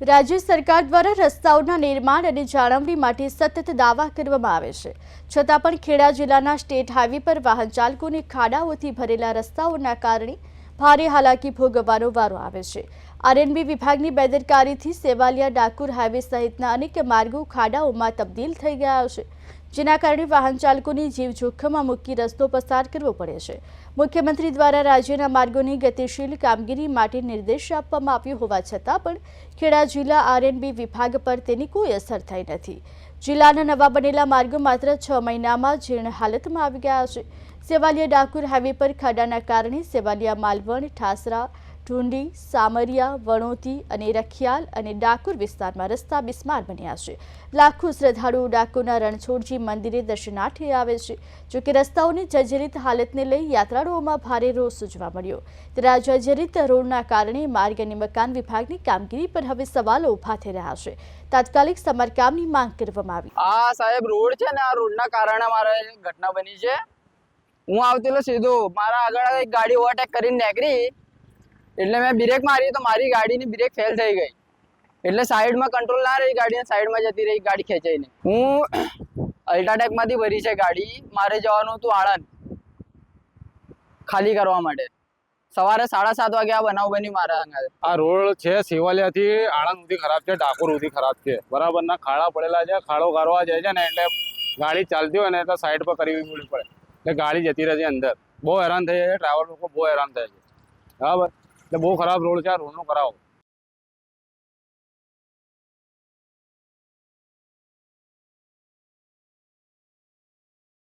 રાજ્ય સરકાર દ્વારા રસ્તાઓના નિર્માણ અને જાળવણી માટે સતત દાવા કરવામાં આવે છે. છતાં પણ ખેડા જિલ્લાના સ્ટેટ હાઈવે પર વાહન ચાલકોને ખાડાઓથી ભરેલા રસ્તાઓના કારણે ભારે હાલાકી ભોગવવાનો વારો આવે છે. આરએનબી વિભાગની બેદરકારીથી સેવાલિયા ડાકુર હાઈવે સહિતના અનેક માર્ગો ખાડાઓમાં તબદીલ થઈ ગયા છે. જેના કારણે વાહન ચાલકોની જીવ જોખમમાં મૂકી રસ્તો પસાર કરવો પડે છે. મુખ્યમંત્રી દ્વારા રાજ્યના માર્ગોની ગતિશીલ કામગીરી માટે નિર્દેશ આપવામાં આવ્યો હોવા છતાં પણ ખેડા જિલ્લા આરએનબી વિભાગ પર તેની કોઈ અસર થઈ નથી. જિલ્લાના નવા બનેલા માર્ગો માત્ર છ મહિનામાં જીર્ણ હાલતમાં આવી ગયા છે. સેવાલિયા ડાકોર હાઈવે પર ખાડાના કારણે સેવાલિયા માલવણ, ઠાસરા ઢુંડી, સામરિયા વણોતી અને રખિયાલ અને ડાકોર વિસ્તારમાં રસ્તા બિસ્માર બન્યા છે. લાખો શ્રદ્ધાળુઓ ડાકોરના રણછોડજી મંદિરે દર્શનાર્થે આવે છે. જોકે રસ્તાઓની જર્જરિત હાલતને લઈ યાત્રાળુઓમાં ભારે રોષ જોવા મળ્યો. ત્યારે જર્જરિત રોડના કારણે માર્ગ અને મકાન વિભાગની કામગીરી પર હવે સવાલો ઊભા થઈ રહ્યા છે. તાત્કાલિક સમારકામની માંગ કરવામાં આવી. આ સાહેબ રોડ છે ને, આ રોડના કારણે મારે ઘટના બની છે. હું આવતેલો સીધો, મારા આગળ એક ગાડી ઓવરટેક કરીને નીકળી. એટલે મેં બ્રેક મારી તો મારી ગાડીની બ્રેક ફેલ થઈ ગઈ. એટલે સાઈડમાં કંટ્રોલ ના રહી ગાડી સાઈડમાં જતી રહી ગાડી ખેંચાઈને. હું અલ્ટ્રાટેકમાંથી ભરી છે ગાડી. મારે જવાનું હતું આણંદ. ખાલી કરવા માટે. સવારે સાડા સાત વાગે આ બનાવ બની મારા આ રોડ છે સેવાલિયાથી આણંદ સુધી ખરાબ છે, ડાકોર સુધી ખરાબ છે. બરાબર ના, ખાડા પડેલા છે, ખાડો ગારવા જાય છે ને એટલે ગાડી ચાલતી હોય ને એટલે સાઈડ પર કરવી પડે. એટલે ગાડી જતી રહે છે અંદર. બહુ હેરાન થઈ જાય છે ટ્રાવેલ લોકો બહુ હેરાન થાય છે. બરાબર? એટલે બહુ ખરાબ રોડ છે આ રોડનો કરાવો.